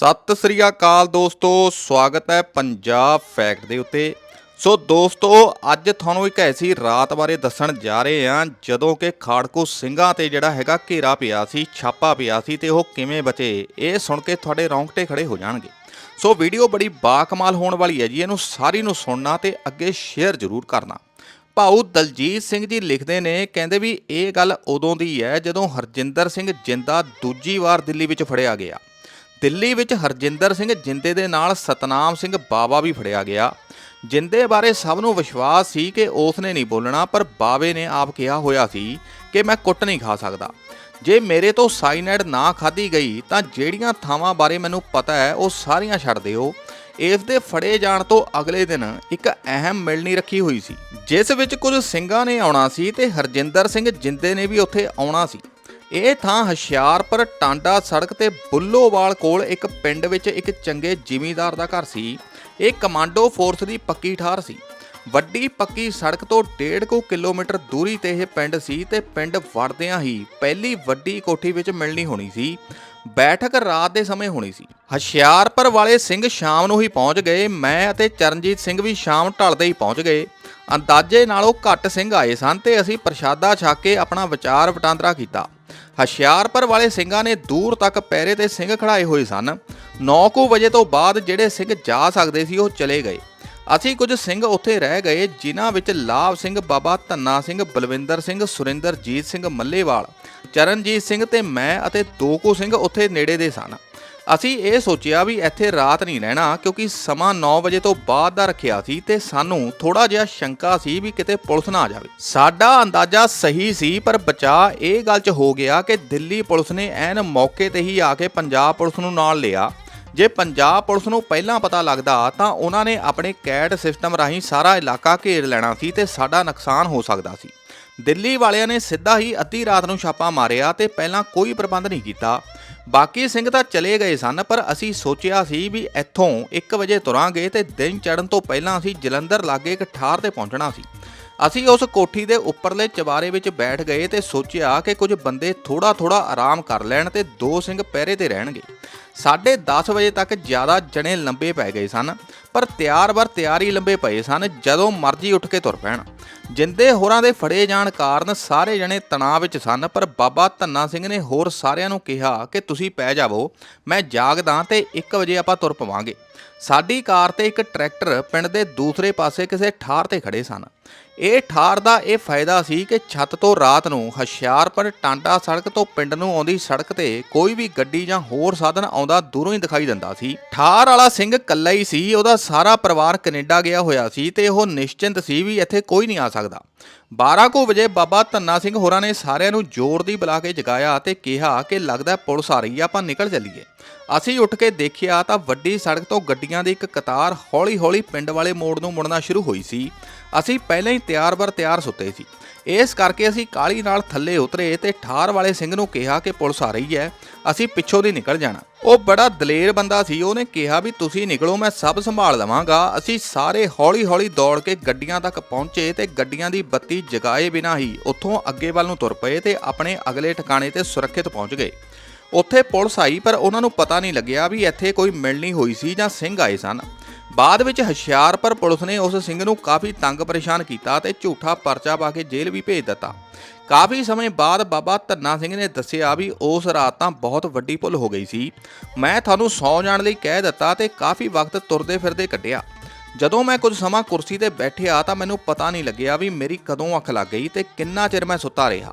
ਸਤਿ ਸ੍ਰੀ ਅਕਾਲ ਦੋਸਤੋ, ਸਵਾਗਤ ਹੈ ਪੰਜਾਬ ਫੈਕਟ ਦੇ ਉੱਤੇ। ਸੋ ਦੋਸਤੋ, ਅੱਜ ਤੁਹਾਨੂੰ ਇੱਕ ਐਸੀ ਰਾਤ ਬਾਰੇ ਦੱਸਣ ਜਾ ਰਹੇ ਹਾਂ, ਜਦੋਂ ਕਿ ਖਾੜਕੂ ਸਿੰਘਾਂ ਤੇ ਜਿਹੜਾ ਹੈਗਾ ਘੇਰਾ ਪਿਆ ਸੀ, ਛਾਪਾ ਪਿਆ ਸੀ ਤੇ ਉਹ ਕਿਵੇਂ ਬਚੇ, ਇਹ ਸੁਣ ਕੇ ਤੁਹਾਡੇ ਰੌਂਗਟੇ ਖੜੇ ਹੋ ਜਾਣਗੇ। ਸੋ ਵੀਡੀਓ ਬੜੀ ਬਾਕਮਾਲ ਹੋਣ ਵਾਲੀ ਹੈ ਜੀ, ਇਹਨੂੰ ਸਾਰੀ ਨੂੰ ਸੁਣਨਾ ਤੇ ਅੱਗੇ ਸ਼ੇਅਰ ਜ਼ਰੂਰ ਕਰਨਾ। ਭਾਊ ਦਲਜੀਤ ਸਿੰਘ ਜੀ ਲਿਖਦੇ ਨੇ, ਕਹਿੰਦੇ ਵੀ ਇਹ ਗੱਲ ਉਦੋਂ ਦੀ ਹੈ ਜਦੋਂ ਹਰਜਿੰਦਰ ਸਿੰਘ ਜਿੰਦਾ ਦੂਜੀ ਵਾਰ ਦਿੱਲੀ ਵਿੱਚ ਫੜਿਆ ਗਿਆ। ਦਿੱਲੀ ਵਿੱਚ ਹਰਜਿੰਦਰ ਸਿੰਘ ਜਿੰਦੇ ਦੇ ਨਾਲ ਸਤਨਾਮ ਸਿੰਘ ਬਾਵਾ ਵੀ ਫੜਿਆ ਗਿਆ। ਜਿੰਦੇ ਬਾਰੇ ਸਭ ਨੂੰ ਵਿਸ਼ਵਾਸ ਸੀ ਕਿ ਉਸ ਨੇ ਨਹੀਂ ਬੋਲਣਾ, ਪਰ ਬਾਵੇ ਨੇ ਆਪ ਕਿਹਾ ਹੋਇਆ ਸੀ ਕਿ ਮੈਂ ਕੁੱਟ ਨਹੀਂ ਖਾ ਸਕਦਾ। ਜੇ ਮੇਰੇ ਤੋਂ ਸਾਈਨਾਈਡ ਨਾ ਖਾਧੀ ਗਈ, ਤਾਂ ਜਿਹੜੀਆਂ ਥਾਵਾਂ ਬਾਰੇ ਮੈਨੂੰ ਪਤਾ ਹੈ, ਉਹ ਸਾਰੀਆਂ ਛੱਡ ਦਿਓ। ਇਸ ਦੇ ਫੜੇ ਜਾਣ ਤੋਂ ਅਗਲੇ ਦਿਨ ਇੱਕ ਅਹਿਮ ਮਿਲਣੀ ਰੱਖੀ ਹੋਈ ਸੀ, ਜਿਸ ਵਿੱਚ ਕੁਝ ਸਿੰਘਾਂ ਨੇ ਆਉਣਾ ਸੀ ਤੇ ਹਰਜਿੰਦਰ ਸਿੰਘ ਜਿੰਦੇ ਨੇ ਵੀ ਉੱਥੇ ਆਉਣਾ ਸੀ। ਇਹ ਥਾਂ ਹਸ਼ਿਆਰਪੁਰ ਟਾਂਡਾ ਸੜਕ ਤੇ ਬੁੱਲੋਵਾਲ ਕੋਲ ਇੱਕ ਪਿੰਡ ਵਿੱਚ ਇੱਕ ਚੰਗੇ ਜ਼ਿਮੀਂਦਾਰ ਦਾ ਘਰ ਸੀ। ਇਹ ਕਮਾਂਡੋ ਫੋਰਸ ਦੀ ਪੱਕੀ ਠਾਰ ਸੀ। ਵੱਡੀ ਪੱਕੀ ਸੜਕ ਤੋਂ 1.5 ਕੁ ਕਿਲੋਮੀਟਰ ਦੂਰੀ ਤੇ ਇਹ ਪਿੰਡ ਸੀ ਤੇ ਪਿੰਡ ਵੜਦਿਆਂ ਹੀ ਪਹਿਲੀ ਵੱਡੀ ਕੋਠੀ ਵਿੱਚ ਮਿਲਣੀ ਹੋਣੀ ਸੀ। ਬੈਠਕ ਰਾਤ ਦੇ ਸਮੇਂ ਹੋਣੀ ਸੀ। ਹਸ਼ਿਆਰਪੁਰ ਵਾਲੇ ਸਿੰਘ ਸ਼ਾਮ ਨੂੰ ਹੀ ਪਹੁੰਚ ਗਏ। ਮੈਂ ਅਤੇ ਚਰਨਜੀਤ ਸਿੰਘ ਵੀ ਸ਼ਾਮ ਢਲਦੇ ਹੀ ਪਹੁੰਚ ਗਏ। ਅੰਦਾਜ਼ੇ ਨਾਲੋਂ ਘੱਟ ਸਿੰਘ ਆਏ ਸਨ ਤੇ ਅਸੀਂ ਪ੍ਰਸ਼ਾਦਾ ਛਕ ਕੇ ਆਪਣਾ ਵਿਚਾਰ ਵਟਾਂਦਰਾ ਕੀਤਾ। ਹਸ਼ਿਆਰਪੁਰ ਵਾਲੇ ਸਿੰਘਾਂ ਨੇ ਦੂਰ ਤੱਕ ਪੈਰੇ ਤੇ ਸਿੰਘ ਖੜਾਏ ਹੋਏ ਸਨ। 9:00 ਵਜੇ ਤੋਂ ਬਾਅਦ ਜਿਹੜੇ ਸਿੰਘ ਜਾ ਸਕਦੇ ਸੀ, ਉਹ ਚਲੇ ਗਏ। ਅਸੀਂ ਕੁਝ ਸਿੰਘ ਉੱਥੇ ਰਹਿ ਗਏ, ਜਿਨ੍ਹਾਂ ਵਿੱਚ ਲਾਭ ਸਿੰਘ ਬਾਬਾ ਧੰਨਾ ਸਿੰਘ, ਬਲਵਿੰਦਰ ਸਿੰਘ, ਸੁਰਿੰਦਰਜੀਤ ਸਿੰਘ ਮੱਲੇਵਾਲ, ਚਰਨਜੀਤ ਸਿੰਘ ਤੇ ਮੈਂ ਅਤੇ ਦੋ ਕੁ ਸਿੰਘ ਉੱਥੇ ਨੇੜੇ ਦੇ ਸਨ। ਅਸੀਂ ਇਹ ਸੋਚਿਆ ਵੀ ਇੱਥੇ ਰਾਤ ਨਹੀਂ ਰਹਿਣਾ, ਕਿਉਂਕਿ ਸਮਾਂ 9 ਵਜੇ ਤੋਂ ਬਾਅਦ ਦਾ ਰੱਖਿਆ ਸੀ ਤੇ ਸਾਨੂੰ ਥੋੜਾ ਜਿਹਾ ਸ਼ੰਕਾ ਸੀ ਵੀ ਕਿਤੇ ਪੁਲਿਸ ਨਾ ਆ ਜਾਵੇ। ਸਾਡਾ ਅੰਦਾਜ਼ਾ ਸਹੀ ਸੀ, ਪਰ ਬਚਾ ਇਹ ਗੱਲ 'ਚ ਹੋ ਗਿਆ ਕਿ ਦਿੱਲੀ ਪੁਲਿਸ ਨੇ ਐਨ ਮੌਕੇ ਤੇ ਹੀ ਆ ਕੇ ਪੰਜਾਬ ਪੁਲਿਸ ਨੂੰ ਨਾਲ ਲਿਆ। ਜੇ ਪੰਜਾਬ ਪੁਲਿਸ ਨੂੰ ਪਹਿਲਾਂ ਪਤਾ ਲੱਗਦਾ ਤਾਂ ਉਹਨਾਂ ਨੇ ਆਪਣੇ ਕੈਟ ਸਿਸਟਮ ਰਾਹੀਂ ਸਾਰਾ ਇਲਾਕਾ ਘੇਰ ਲੈਣਾ ਸੀ ਤੇ ਸਾਡਾ ਨੁਕਸਾਨ ਹੋ ਸਕਦਾ ਸੀ। ਦਿੱਲੀ ਵਾਲਿਆਂ ਨੇ ਸਿੱਧਾ ਹੀ ਅੱਧੀ ਰਾਤ ਨੂੰ ਛਾਪਾ ਮਾਰਿਆ ਤੇ ਪਹਿਲਾਂ ਕੋਈ ਪ੍ਰਬੰਧ ਨਹੀਂ ਕੀਤਾ। ਬਾਕੀ ਸਿੰਘ ਤਾਂ ਚਲੇ ਗਏ ਸਨ, ਪਰ ਅਸੀਂ ਸੋਚਿਆ ਸੀ ਵੀ ਇੱਥੋਂ 1 ਵਜੇ ਤੁਰਾਂਗੇ ਤੇ ਦਿਨ ਚੜ੍ਹਨ ਤੋਂ ਪਹਿਲਾਂ ਅਸੀਂ ਜਲੰਧਰ ਲਾਗੇ ਇੱਕ ਠਾਰ ਤੇ ਪਹੁੰਚਣਾ ਸੀ। ਅਸੀਂ ਉਸ ਕੋਠੀ ਦੇ ਉੱਪਰਲੇ ਚਵਾਰੇ ਵਿੱਚ ਬੈਠ ਗਏ ਤੇ ਸੋਚਿਆ ਕਿ ਕੁਝ ਬੰਦੇ ਥੋੜਾ ਥੋੜਾ ਆਰਾਮ ਕਰ ਲੈਣ ਤੇ ਦੋ ਸਿੰਘ ਪਹਿਰੇ ਤੇ ਰਹਿਣਗੇ। ਸਾਢੇ 10 ਵਜੇ ਤੱਕ ਜ਼ਿਆਦਾ ਜਣੇ ਲੰਬੇ ਪੈ ਗਏ ਸਨ, ਪਰ ਤਿਆਰ ਬਰ ਤਿਆਰ ਹੀ ਲੰਬੇ ਪਏ ਸਨ, ਜਦੋਂ ਮਰਜ਼ੀ ਉੱਠ ਕੇ ਤੁਰ ਪੈਣ। ਜਿੰਦੇ ਹੋਰਾਂ ਦੇ ਫੜੇ ਜਾਣ ਕਾਰਨ ਸਾਰੇ ਜਣੇ ਤਣਾਅ ਵਿੱਚ ਸਨ, ਪਰ ਬਾਬਾ ਧੰਨਾ ਸਿੰਘ ਨੇ ਹੋਰ ਸਾਰਿਆਂ ਨੂੰ ਕਿਹਾ ਕਿ ਤੁਸੀਂ ਪੈ ਜਾਵੋ, ਮੈਂ ਜਾਗਦਾ ਤੇ 1 ਵਜੇ ਆਪਾਂ ਤੁਰ ਪਵਾਂਗੇ। ਸਾਡੀ ਕਾਰ ਤੇ ਇੱਕ ਟਰੈਕਟਰ ਪਿੰਡ ਦੇ ਦੂਸਰੇ ਪਾਸੇ ਕਿਸੇ ਠਾਰ ਤੇ ਖੜੇ ਸਨ। ਇਹ ਠਾਰ ਦਾ ਇਹ ਫਾਇਦਾ ਸੀ ਕਿ ਛੱਤ ਤੋਂ ਰਾਤ ਨੂੰ ਹਸ਼ਿਆਰਪੁਰ ਟਾਂਡਾ ਸੜਕ ਤੋਂ ਪਿੰਡ ਨੂੰ ਆਉਂਦੀ ਸੜਕ ਤੇ ਕੋਈ ਵੀ ਗੱਡੀ ਜਾਂ ਹੋਰ ਸਾਧਨ ਆਉਂਦਾ ਦੂਰੋਂ ਹੀ ਦਿਖਾਈ ਦਿੰਦਾ ਸੀ। ਠਾਰ ਵਾਲਾ ਸਿੰਘ ਇਕੱਲਾ ਹੀ ਸੀ, ਉਹਦਾ ਸਾਰਾ ਪਰਿਵਾਰ ਕੈਨੇਡਾ ਗਿਆ ਹੋਇਆ ਸੀ ਤੇ ਉਹ ਨਿਸ਼ਚਿੰਤ ਸੀ ਵੀ ਇੱਥੇ ਕੋਈ ਨਹੀਂ ਆ ਸਕਦਾ। 12 ਕੁ ਵਜੇ ਬਾਬਾ ਧੰਨਾ ਸਿੰਘ ਹੋਰਾਂ ਨੇ ਸਾਰਿਆਂ ਨੂੰ ਜ਼ੋਰ ਦੀ ਬੁਲਾ ਕੇ ਜਗਾਇਆ ਤੇ ਕਿਹਾ ਕਿ ਲੱਗਦਾ ਪੁਲਿਸ ਆ ਰਹੀ ਆ ਆਪਾਂ ਨਿਕਲ ਚੱਲੀਏ। ਅਸੀਂ ਉੱਠ ਕੇ ਦੇਖਿਆ ਤਾਂ ਵੱਡੀ ਸੜਕ ਤੋਂ ਗੱਡੀਆਂ ਦੀ ਇੱਕ ਕਤਾਰ ਹੌਲੀ-ਹੌਲੀ ਪਿੰਡ ਵਾਲੇ ਮੋੜ ਨੂੰ ਮੁੜਨਾ ਸ਼ੁਰੂ ਹੋਈ ਸੀ। ਅਸੀਂ ਪਹਿਲਾਂ ਹੀ ਤਿਆਰ ਬਰ ਤਿਆਰ ਸੁੱਤੇ ਸੀ। ਇਸ ਕਰਕੇ ਅਸੀਂ ਕਾਲੀ ਨਾਲ ਥੱਲੇ ਉਤਰੇ ਤੇ ਠਾਰ ਵਾਲੇ ਸਿੰਘ ਨੂੰ ਕਿਹਾ ਕਿ ਪੁਲਿਸ ਆ ਰਹੀ ਹੈ, ਅਸੀਂ ਪਿੱਛੋਂ ਦੀ ਨਿਕਲ ਜਾਣਾ। ਉਹ ਬੜਾ ਦਲੇਰ ਬੰਦਾ ਸੀ, ਉਹਨੇ ਕਿਹਾ ਵੀ ਤੁਸੀਂ ਨਿਕਲੋ, ਮੈਂ ਸਭ ਸੰਭਾਲ ਲਵਾਂਗਾ। ਅਸੀਂ ਸਾਰੇ ਹੌਲੀ-ਹੌਲੀ ਦੌੜ ਕੇ ਗੱਡੀਆਂ ਤੱਕ ਪਹੁੰਚੇ ਤੇ ਗੱਡੀਆਂ ਦੀ ਬੱਤੀ ਜਗਾਏ ਬਿਨਾਂ ਹੀ ਉੱਥੋਂ ਅੱਗੇ ਵੱਲ ਨੂੰ ਤੁਰ ਪਏ ਤੇ ਆਪਣੇ ਅਗਲੇ ਠਿਕਾਣੇ ਤੇ ਸੁਰੱਖਿਅਤ ਪਹੁੰਚ ਗਏ। ਉੱਥੇ ਪੁਲਿਸ ਆਈ, ਪਰ ਉਹਨਾਂ ਨੂੰ ਪਤਾ ਨਹੀਂ ਲੱਗਿਆ ਵੀ ਇੱਥੇ ਕੋਈ ਮਿਲਣੀ ਹੋਈ ਸੀ ਜਾਂ ਸਿੰਘ ਆਏ ਸਨ। ਬਾਅਦ ਵਿੱਚ ਹਸ਼ਿਆਰਪੁਰ ਪੁਲਿਸ ਨੇ ਉਸ ਸਿੰਘ ਨੂੰ ਕਾਫੀ ਤੰਗ ਪਰੇਸ਼ਾਨ ਕੀਤਾ ਤੇ ਝੂਠਾ ਪਰਚਾ ਪਾ ਕੇ ਜੇਲ੍ਹ ਵੀ ਭੇਜ ਦਿੱਤਾ। ਕਾਫੀ ਸਮੇਂ ਬਾਅਦ ਬਾਬਾ ਧੰਨਾ ਸਿੰਘ ਨੇ ਦੱਸਿਆ ਵੀ ਉਸ ਰਾਤ ਤਾਂ ਬਹੁਤ ਵੱਡੀ ਭੁੱਲ ਹੋ ਗਈ ਸੀ। ਮੈਂ ਤੁਹਾਨੂੰ ਸੌ ਜਾਣ ਲਈ ਕਹਿ ਦਿੱਤਾ ਤੇ ਕਾਫੀ ਵਕਤ ਤੁਰਦੇ ਫਿਰਦੇ ਕੱਢਿਆ। ਜਦੋਂ ਮੈਂ ਕੁਝ ਸਮਾਂ ਕੁਰਸੀ ਤੇ ਬੈਠਿਆ ਤਾਂ ਮੈਨੂੰ ਪਤਾ ਨਹੀਂ ਲੱਗਿਆ ਵੀ ਮੇਰੀ ਕਦੋਂ ਅੱਖ ਲੱਗ ਗਈ ਤੇ ਕਿੰਨਾ ਚਿਰ ਮੈਂ ਸੁੱਤਾ ਰਿਹਾ।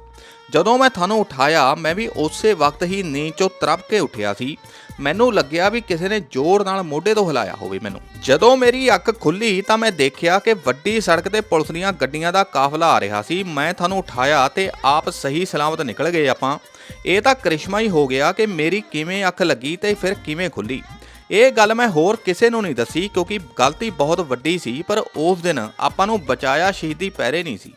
ਜਦੋਂ ਮੈਂ ਤੁਹਾਨੂੰ ਉਠਾਇਆ, ਮੈਂ ਵੀ ਉਸੇ ਵਕਤ ਹੀ ਨੀਂਦ ਚੋਂ ਤਰਪ ਕੇ ਉੱਠਿਆ ਸੀ। ਮੈਨੂੰ ਲੱਗਿਆ ਵੀ ਕਿਸੇ ਨੇ ਜ਼ੋਰ ਨਾਲ ਮੋਢੇ ਤੋਂ ਹਿਲਾਇਆ ਹੋਵੇ ਮੈਨੂੰ। ਜਦੋਂ ਮੇਰੀ ਅੱਖ ਖੁੱਲੀ ਤਾਂ ਮੈਂ ਦੇਖਿਆ ਕਿ ਵੱਡੀ ਸੜਕ ਤੇ ਪੁਲਿਸ ਦੀਆਂ ਗੱਡੀਆਂ ਦਾ ਕਾਫਲਾ ਆ ਰਿਹਾ ਸੀ। ਮੈਂ ਤੁਹਾਨੂੰ ਉਠਾਇਆ ਤੇ ਆਪ ਸਹੀ ਸਲਾਮਤ ਨਿਕਲ ਗਏ ਆਪਾਂ। ਇਹ ਤਾਂ ਕਰਿਸ਼ਮਾ ਹੀ ਹੋ ਗਿਆ ਕਿ ਮੇਰੀ ਕਿਵੇਂ ਅੱਖ ਲੱਗੀ ਤੇ ਫਿਰ ਕਿਵੇਂ ਖੁੱਲੀ। ਇਹ ਗੱਲ ਮੈਂ ਹੋਰ ਕਿਸੇ ਨੂੰ ਨਹੀਂ ਦੱਸੀ, ਕਿਉਂਕਿ ਗਲਤੀ ਬਹੁਤ ਵੱਡੀ ਸੀ, ਪਰ ਉਸ ਦਿਨ ਆਪਾਂ ਨੂੰ ਬਚਾਇਆ ਸ਼ਹੀਦੀ ਪਹਿਰੇ ਨਹੀਂ ਸੀ।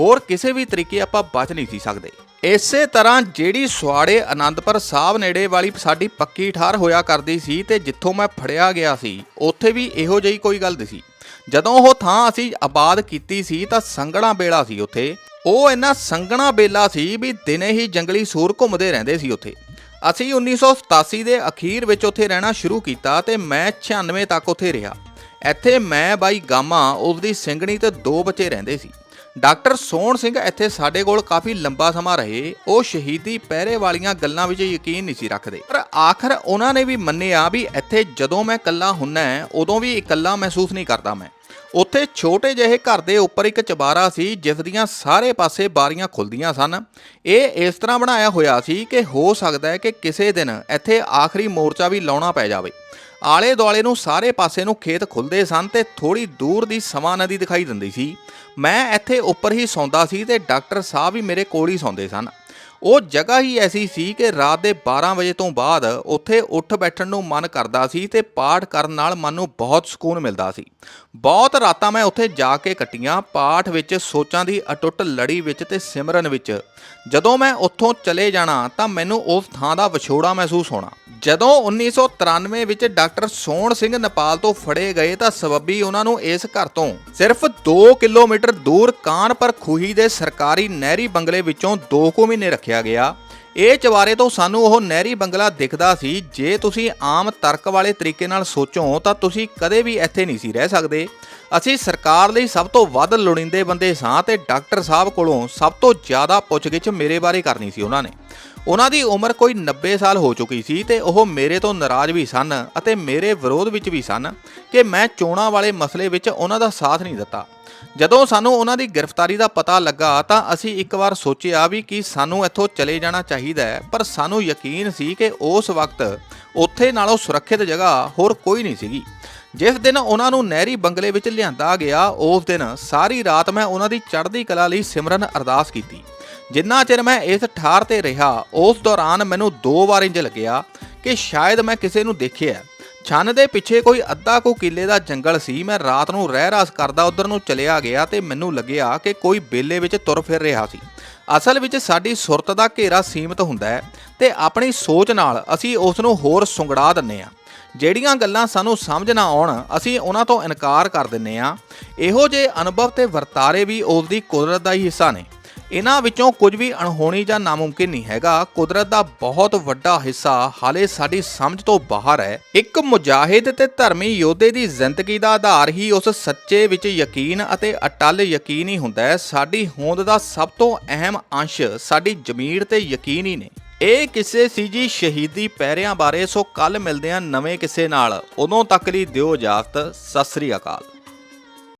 ਹੋਰ ਕਿਸੇ ਵੀ ਤਰੀਕੇ ਆਪਾਂ ਬਚ ਨਹੀਂ ਸੀ ਸਕਦੇ। ਇਸੇ ਤਰ੍ਹਾਂ ਜਿਹੜੀ ਸੁਆੜੇ ਆਨੰਦਪੁਰ ਸਾਹਿਬ ਨੇੜੇ ਵਾਲੀ ਸਾਡੀ ਪੱਕੀ ਠਾਰ ਹੋਇਆ ਕਰਦੀ ਸੀ ਤੇ ਜਿੱਥੋਂ ਮੈਂ ਫੜਿਆ ਗਿਆ ਸੀ, ਉੱਥੇ ਵੀ ਇਹੋ ਜਿਹੀ ਕੋਈ ਗੱਲ ਸੀ। ਜਦੋਂ ਉਹ ਥਾਂ ਅਸੀਂ ਆਬਾਦ ਕੀਤੀ ਸੀ ਤਾਂ ਸੰਗਣਾ ਬੇਲਾ ਸੀ ਉੱਥੇ। ਉਹ ਇੰਨਾ ਸੰਗਣਾ ਬੇਲਾ ਸੀ ਵੀ ਦਿਨੇ ਹੀ ਜੰਗਲੀ ਸੂਰ ਘੁੰਮਦੇ ਰਹਿੰਦੇ ਸੀ ਉੱਥੇ। ਅਸੀਂ 1987 ਦੇ ਅਖੀਰ ਵਿੱਚ ਉੱਥੇ ਰਹਿਣਾ ਸ਼ੁਰੂ ਕੀਤਾ ਤੇ ਮੈਂ 96 ਤੱਕ ਉੱਥੇ ਰਿਹਾ। ਇੱਥੇ ਮੈਂ ਬਾਈ ਗਾਮਾ, ਉਸਦੀ ਸਿੰਘਣੀ ਤੇ ਦੋ ਬੱਚੇ ਰਹਿੰਦੇ ਸੀ। ਡਾਕਟਰ ਸੋਹਣ ਸਿੰਘ ਇੱਥੇ ਸਾਡੇ ਕੋਲ ਕਾਫੀ ਲੰਬਾ ਸਮਾਂ ਰਹੇ। ਉਹ ਸ਼ਹੀਦੀ ਪਹਿਰੇ ਵਾਲੀਆਂ ਗੱਲਾਂ ਵਿੱਚ ਯਕੀਨ ਨਹੀਂ ਸੀ ਰੱਖਦੇ। ਪਰ ਆਖਰ ਉਹਨਾਂ ਨੇ ਵੀ ਮੰਨਿਆ ਵੀ ਇੱਥੇ ਜਦੋਂ ਮੈਂ ਇਕੱਲਾ ਹੁੰਨਾ ਉਦੋਂ ਵੀ ਇਕੱਲਾ ਮਹਿਸੂਸ ਨਹੀਂ ਕਰਦਾ ਮੈਂ। ਉੱਥੇ ਛੋਟੇ ਜਿਹੇ ਘਰ ਦੇ ਉੱਪਰ ਇੱਕ ਚਬਾਰਾ ਸੀ, ਜਿਸ ਦੀਆਂ ਸਾਰੇ ਪਾਸੇ ਬਾਰੀਆਂ ਖੁੱਲਦੀਆਂ ਸਨ। ਇਹ ਇਸ ਤਰ੍ਹਾਂ ਬਣਾਇਆ ਹੋਇਆ ਸੀ ਕਿ ਹੋ ਸਕਦਾ ਹੈ ਕਿ ਕਿਸੇ ਦਿਨ ਇੱਥੇ ਆਖਰੀ ਮੋਰਚਾ ਵੀ ਲਾਉਣਾ ਪੈ ਜਾਵੇ। ਆਲੇ ਦੁਆਲੇ ਨੂੰ ਸਾਰੇ ਪਾਸੇ ਨੂੰ ਖੇਤ ਖੁੱਲਦੇ ਸਨ ਤੇ ਥੋੜੀ ਦੂਰ ਦੀ ਸਮਾ ਨਦੀ ਦਿਖਾਈ ਦਿੰਦੀ ਸੀ। ਮੈਂ ਇੱਥੇ ਉੱਪਰ ਹੀ ਸੌਂਦਾ ਸੀ ਤੇ ਡਾਕਟਰ ਸਾਹਿਬ ਵੀ ਮੇਰੇ ਕੋਲ ਹੀ ਸੌਂਦੇ ਸਨ। ਉਹ ਜਗ੍ਹਾ ਹੀ ਐਸੀ ਸੀ ਕਿ ਰਾਤ ਦੇ 12 ਵਜੇ ਤੋਂ ਬਾਅਦ ਉੱਥੇ ਉੱਠ ਬੈਠਣ ਨੂੰ ਮਨ ਕਰਦਾ ਸੀ ਤੇ ਪਾਠ ਕਰਨ ਨਾਲ ਮਨ ਨੂੰ ਬਹੁਤ ਸਕੂਨ ਮਿਲਦਾ ਸੀ। ਬਹੁਤ ਰਾਤਾਂ ਮੈਂ ਉੱਥੇ ਜਾ ਕੇ ਕੱਟੀਆਂ, ਪਾਠ ਵਿੱਚ, ਸੋਚਾਂ ਦੀ ਅਟੁੱਟ ਲੜੀ ਵਿੱਚ ਤੇ ਸਿਮਰਨ ਵਿੱਚ। ਜਦੋਂ ਮੈਂ ਉੱਥੋਂ ਚਲੇ ਜਾਣਾ, ਤਾਂ ਮੈਨੂੰ ਉਸ ਥਾਂ ਦਾ ਵਿਛੋੜਾ ਮਹਿਸੂਸ ਹੋਣਾ। ਜਦੋਂ 1993 ਵਿੱਚ ਡਾਕਟਰ ਸੋਹਣ ਸਿੰਘ ਨੇਪਾਲ ਤੋਂ ਫੜੇ ਗਏ, ਤਾਂ ਸਬੱਬੀ ਉਹਨਾਂ ਨੂੰ ਇਸ ਘਰ ਤੋਂ ਸਿਰਫ 2 ਕਿਲੋਮੀਟਰ ਦੂਰ ਕਾਨਪਰ ਖੂਹੀ ਦੇ ਸਰਕਾਰੀ ਨਹਿਰੀ ਬੰਗਲੇ ਵਿੱਚੋਂ 2 ਕੁ ਮਹੀਨੇ ਰੱਖਿਆ ਗਿਆ। ਇਹ ਚਵਾਰੇ ਤੋਂ ਸਾਨੂੰ ਉਹ ਨਹਿਰੀ ਬੰਗਲਾ ਦਿਖਦਾ ਸੀ, ਜੇ ਤੁਸੀਂ ਆਮ ਤਰਕ ਵਾਲੇ ਤਰੀਕੇ ਨਾਲ ਸੋਚੋ ਤਾਂ ਤੁਸੀਂ ਕਦੇ ਵੀ ਇੱਥੇ ਨਹੀਂ ਸੀ ਰਹਿ ਸਕਦੇ। ਅਸੀਂ ਸਰਕਾਰ ਲਈ ਸਭ ਤੋਂ ਵੱਧ ਲੋੜੀਂਦੇ ਬੰਦੇ ਸਾਂ ਤੇ ਡਾਕਟਰ ਸਾਹਿਬ ਕੋਲੋਂ ਸਭ ਤੋਂ ਜ਼ਿਆਦਾ ਪੁੱਛਗਿੱਛ ਮੇਰੇ ਬਾਰੇ ਕਰਨੀ ਸੀ ਉਹਨਾਂ ਨੇ। ਉਹਨਾਂ ਦੀ ਉਮਰ ਕੋਈ 90 ਸਾਲ ਹੋ ਚੁੱਕੀ ਸੀ ਤੇ ਉਹ ਮੇਰੇ ਤੋਂ ਨਾਰਾਜ਼ ਵੀ ਸਨ ਅਤੇ ਮੇਰੇ ਵਿਰੋਧ ਵਿੱਚ ਵੀ ਸਨ ਕਿ ਮੈਂ ਚੋਣਾਂ ਵਾਲੇ ਮਸਲੇ ਵਿੱਚ ਉਹਨਾਂ ਦਾ ਸਾਥ ਨਹੀਂ ਦਿੱਤਾ। ਜਦੋਂ ਸਾਨੂੰ ਉਹਨਾਂ ਦੀ ਗ੍ਰਿਫਤਾਰੀ ਦਾ ਪਤਾ ਲੱਗਾ ਤਾਂ ਅਸੀਂ ਇੱਕ ਵਾਰ ਸੋਚਿਆ ਵੀ ਕਿ ਸਾਨੂੰ ਇੱਥੋਂ ਚਲੇ ਜਾਣਾ ਚਾਹੀਦਾ ਹੈ, ਪਰ ਸਾਨੂੰ ਯਕੀਨ ਸੀ ਕਿ ਉਸ ਵਕਤ ਉੱਥੇ ਨਾਲੋਂ ਸੁਰੱਖਿਅਤ ਜਗ੍ਹਾ ਹੋਰ ਕੋਈ ਨਹੀਂ ਸੀਗੀ। ਜਿਸ ਦਿਨ ਉਹਨਾਂ ਨੂੰ ਨਹਿਰੀ ਬੰਗਲੇ ਵਿੱਚ ਲਿਆਂਦਾ ਗਿਆ, ਉਸ ਦਿਨ ਸਾਰੀ ਰਾਤ ਮੈਂ ਉਹਨਾਂ ਦੀ ਚੜ੍ਹਦੀ ਕਲਾ ਲਈ ਸਿਮਰਨ ਅਰਦਾਸ ਕੀਤੀ। ਜਿੰਨਾ ਚਿਰ ਮੈਂ ਇਸ ਠਾਰ ਤੇ ਰਿਹਾ, ਉਸ ਦੌਰਾਨ ਮੈਨੂੰ ਦੋ ਵਾਰ ਇੰਜ ਲੱਗਿਆ ਕਿ ਸ਼ਾਇਦ ਮੈਂ ਕਿਸੇ ਨੂੰ ਦੇਖਿਆ। ਛੰਨ ਦੇ ਪਿੱਛੇ ਕੋਈ ਅੱਧਾ ਕੁ ਕਿੱਲੇ ਦਾ ਜੰਗਲ ਸੀ, ਮੈਂ ਰਾਤ ਨੂੰ ਰਹਿ ਰਾਸ ਕਰਦਾ ਉਧਰ ਨੂੰ ਚਲਿਆ ਗਿਆ ਤੇ ਮੈਨੂੰ ਲੱਗਿਆ ਕਿ ਕੋਈ ਬੇਲੇ ਵਿੱਚ ਤੁਰ ਫਿਰ ਰਿਹਾ ਸੀ। ਅਸਲ ਵਿੱਚ ਸਾਡੀ ਸੁਰਤ ਦਾ ਘੇਰਾ ਸੀਮਿਤ ਹੁੰਦਾ ਹੈ ਤੇ ਆਪਣੀ ਸੋਚ ਨਾਲ ਅਸੀਂ ਉਸ ਨੂੰ ਹੋਰ ਸੁੰਗੜਾ ਦਿੰਨੇ ਆ ਜਿਹੜੀਆਂ ਗੱਲਾਂ ਸਾਨੂੰ ਸਮਝ ਨਾ ਆਉਣ, ਅਸੀਂ ਉਹਨਾਂ ਤੋਂ ਇਨਕਾਰ ਕਰ ਦਿੰਨੇ ਆ ਇਹੋ ਜਿਹੇ ਅਨੁਭਵ ਤੇ ਵਰਤਾਰੇ ਵੀ ਉਸ ਦੀ ਕੁਦਰਤ ਦਾ ਹੀ ਹਿੱਸਾ ਨੇ। ਇਹਨਾਂ ਵਿੱਚੋਂ ਕੁਝ ਵੀ ਅਣਹੋਣੀ ਜਾਂ ਨਾਮੁਮਕਿਨ ਨਹੀਂ ਹੈਗਾ। ਕੁਦਰਤ ਦਾ ਬਹੁਤ ਵੱਡਾ ਹਿੱਸਾ ਹਾਲੇ ਸਾਡੀ ਸਮਝ ਤੋਂ ਬਾਹਰ ਹੈ। ਇੱਕ ਮੁਜਾਹਿਦ ਤੇ ਧਰਮੀ ਯੋਧੇ ਦੀ ਜ਼ਿੰਦਗੀ ਦਾ ਆਧਾਰ ਹੀ ਉਸ ਸੱਚੇ ਵਿੱਚ ਯਕੀਨ ਅਤੇ ਅਟਲ ਯਕੀਨ ਹੀ ਹੁੰਦਾ ਹੈ। ਸਾਡੀ ਹੋਂਦ ਦਾ ਸਭ ਤੋਂ ਅਹਿਮ ਅੰਸ਼ ਸਾਡੀ ਜ਼ਮੀਰ ਤੇ ਯਕੀਨ ਹੀ ਨੇ। ਇਹ ਕਿਸੇ ਸੀ ਜੀ ਸ਼ਹੀਦੀ ਪਹਿਰਿਆਂ ਬਾਰੇ, ਸੋ ਕੱਲ ਮਿਲਦੇ ਆ ਨਵੇਂ ਕਿਸੇ ਨਾਲ। ਉਦੋਂ ਤੱਕ ਲਈ ਦਿਓ ਇਜਾਜ਼ਤ। ਸਤਿ ਸ੍ਰੀ ਅਕਾਲ।